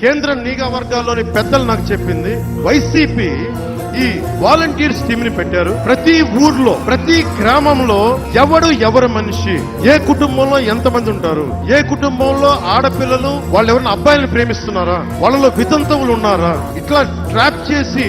కేంద్ర నిఘా వర్గాల్లోని పెద్దలు నాకు చెప్పింది వైసీపీ ఈ వాలంటీర్స్ టీమ్ని పెట్టారు. ప్రతి ఊర్లో ప్రతి గ్రామంలో ఎవడు ఎవరి మనిషి ఏ కుటుంబంలో ఎంత మంది ఉంటారు ఏ కుటుంబంలో ఆడపిల్లలు వాళ్ళు ఎవరైనా అబ్బాయిలను ప్రేమిస్తున్నారా వాళ్ళలో వితంతువులు ఉన్నారా? ఇట్లా ట్రాప్ చేసి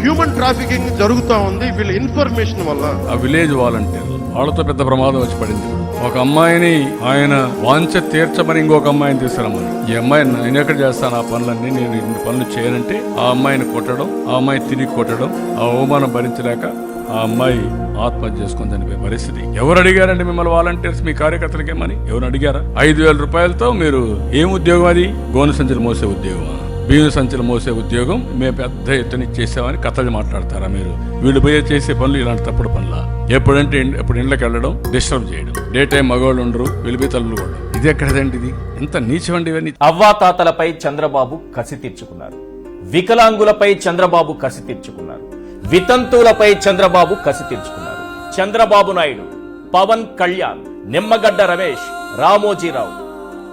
హ్యూమన్ ట్రాఫికింగ్ జరుగుతా ఉంది వీళ్ళ ఇన్ఫర్మేషన్ వల్ల. ఆ విలేజ్ వాలంటీర్ వాళ్ళతో పెద్ద ప్రమాదం వచ్చి పడింది. ఒక అమ్మాయిని ఆయన వాంఛ తీర్చమని ఇంకొక అమ్మాయిని తీసుకురమ్మని. ఈ అమ్మాయి నేను ఎక్కడ చేస్తాను? ఆ పనులన్నీ నేను ఇన్ని పనులు చేయనంటే ఆ అమ్మాయిని కొట్టడం ఆ అమ్మాయి తిరిగి కొట్టడం ఆ అవమానం భరించలేక ఆ అమ్మాయి ఆత్మహత్య చేసుకుని చనిపోయే పరిస్థితి. ఎవరు అడిగారండి మిమ్మల్ని వాలంటీర్స్ మీ కార్యకర్తలకేమని ఎవరు అడిగారా? ఐదు వేల రూపాయలతో మీరు ఏం ఉద్యోగం అది? గోను సంచులు మోసే ఉద్యోగమా బియ్యం సంచులు మోసే ఉద్యోగం. మేము పెద్ద ఎత్తున ఇచ్చేసామని కథలు మాట్లాడతారా మీరు? వీళ్ళు పోయే చేసే పనులు ఇలాంటి తప్పుడు పనుల? ఎప్పుడంటే ఎప్పుడు ఇండ్లకి వెళ్ళడం డిస్టర్బ్ చేయడం. డే టైం మగవాళ్ళు ఉండరు వెళ్ళిపోయి తల్లులు కూడా. ఇది ఎక్కడదండి ఇది ఎంత నీచమండి ఇవన్నీ. అవ్వాతాతలపై చంద్రబాబు కసి తీర్చుకున్నారు. వికలాంగులపై చంద్రబాబు కసి తీర్చుకున్నారు. వితంతువులపై చంద్రబాబు కసి తీర్చుకున్నారు. చంద్రబాబు నాయుడు పవన్ కళ్యాణ్ నిమ్మగడ్డ రమేష్ రామోజీరావు.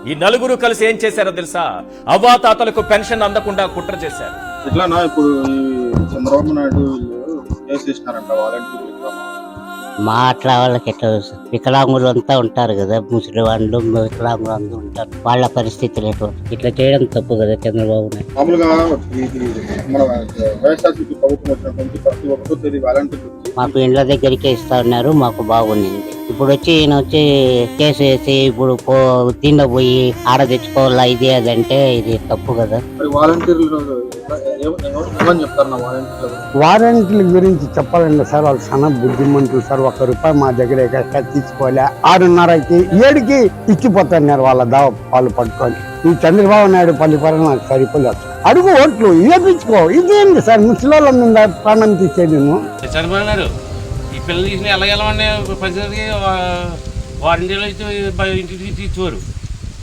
ఈ నలుగురు కలిసి ఏం చేశారో తెలుసా? అవ్వాతాతలకు పెన్షన్ అందకుండా కుట్ర చేశారు. ఎట్లానా ఇప్పుడు ఈ చంద్రబాబు నాయుడు వీళ్ళు కేసు వేసినారంట వాలంటీర్ మా అట్లా వాళ్ళకి ఎట్లా? వికలాంగులు అంతా ఉంటారు కదా ముసలి వాళ్ళు వికలాంగులు అంతా ఉంటారు. వాళ్ళ పరిస్థితులు ఎటువంటి ఇట్లా చేయడం తప్పు కదా చంద్రబాబు నాయుడు? మామూలుగా మన ప్రభుత్వం ప్రతి ఒక్కరూ మాకు ఇండ్ల దగ్గరికే ఇస్తా ఉన్నారు మాకు బాగుండింది. ఇప్పుడు వచ్చి ఈయన వచ్చి కేసు వేసి ఇప్పుడు పో దీనిలో పోయి ఆడ తెచ్చుకోవాలా ఇది అదంటే ఇది తప్పు కదా. వాలంటీర్లు? వారంటీల గురించి? చెప్పాలండి సార్ వాళ్ళు చాలా బుద్ధిమంతులు సార్. ఒక్క రూపాయి మా దగ్గర ఎక్కడ తీసుకోలే ఆరున్నరకి ఏడుకి ఇచ్చిపోతున్నారు వాళ్ళ దావ వాళ్ళు పట్టుకొని. ఈ చంద్రబాబు నాయుడు పల్లిపరం నాకు సరిపోలేదు. అడుగు ఓట్లు వేపించుకో ఇదేంటి సార్? ముసలి మీద ప్రాణం తీసేది నేను చనిపోయినారు ఈ పిల్లలు తీసిన ఎలా వెళ్ళమని పరిస్థితికి వారింటిలో ఇంటికి తీసుకోరు